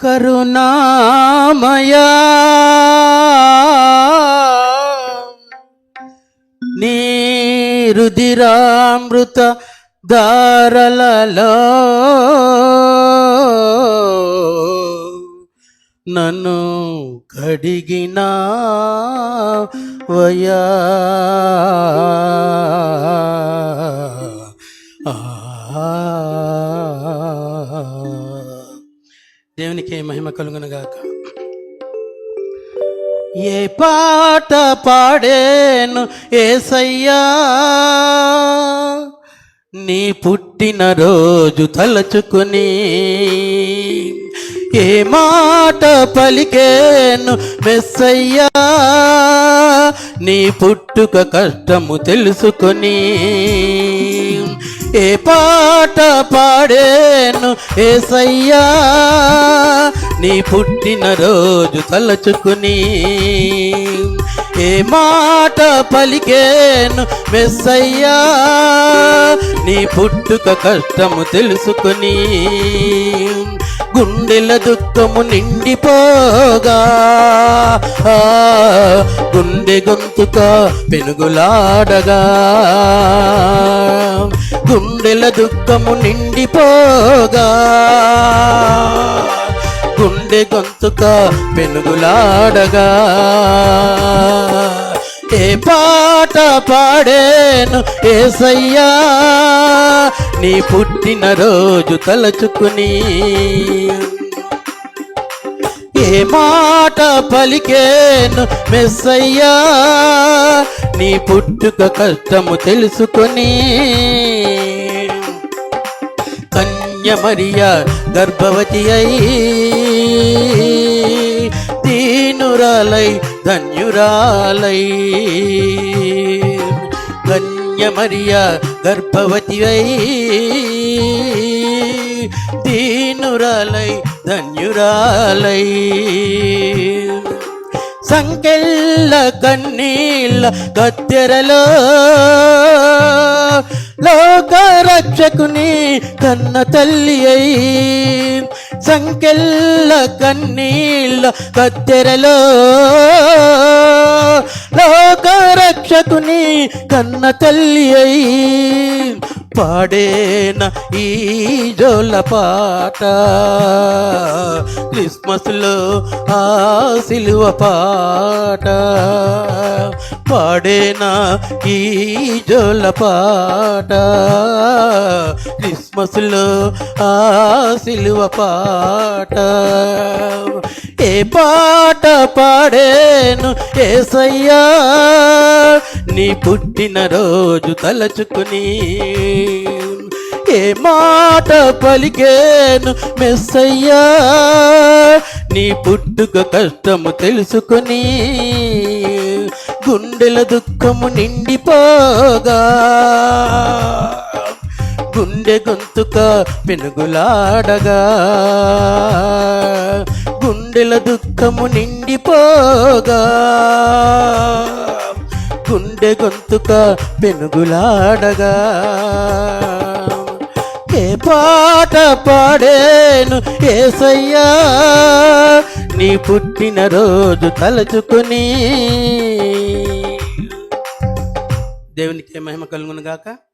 కరుణామయా. నీ రుధిరామృత దారలలో నన్ను కడిగిన వయా. దేవునికి మహిమ కలుగునుగాక. ఏ పాట పాడేను ఏసయ్యా? నీ పుట్టిన రోజు తలచుకుని ఏ మాట పలికేను మెస్సయ్యా? నీ పుట్టుక కష్టము తెలుసుకొని ఏ పాట పాడేను ఏసయ్యా? నీ పుట్టిన రోజు తలచుకుని ఏ మాట పలికేను మెస్సయ్యా? నీ పుట్టుక కష్టము తెలుసుకుని గుండెల దుఃఖము నిండిపోగా గుండె గొంతుక పెనుగులాడగా. గుండెల దుఃఖము నిండిపోగా. గుండె గొంతుక పెనుగులాడగా. ఏ పాట పాడేను ఏసయ్యా? నీ పుట్టిన రోజు తలచుకుని. ఏ మాట పలికేను మెస్సయ్యా? నీ పుట్టుక కష్టము తెలుసుకొని. కన్యమరియ గర్భవతి అయి దీనురాలై ధన్యురాలై. కన్యమరియ గర్భవతి అయి దీనురాలై ధన్యురాలై. సంకెళ్ళ కన్నీళ్ళ కత్తెరలో. లోక రక్షకుని కన్న తల్లి అయి సంకెళ్ళ కన్నీళ్ళ కత్తెరలో. లోక రక్షకుని కన్న తల్లి అయి పాడేన ఈ జోల పాట. క్రిస్మస్లో ఆ సిలువ పాట. పాడేనా ఈ జోల పాట. క్రిస్మస్లో ఆ సిలువ పాట. ఏ పాట పాడేను ఏసయ్యా? నీ పుట్టిన రోజు తలచుకుని ఏ మాట పలికేను మెస్సయ్యా? నీ పుట్టుక కష్టము తెలుసుకుని గుండెల దుఃఖము నిండిపోగా గుండె గొంతుక పెనుగులాడగా గుండెల దుఃఖము నిండిపోగా. గుండె గొంతుక పెనుగులాడగా. ఏ పాట పాడేను ఏసయ్యా? నీ పుట్టిన రోజు తలచుకుని. దేవునికి మహిమ కలుగునుగాక.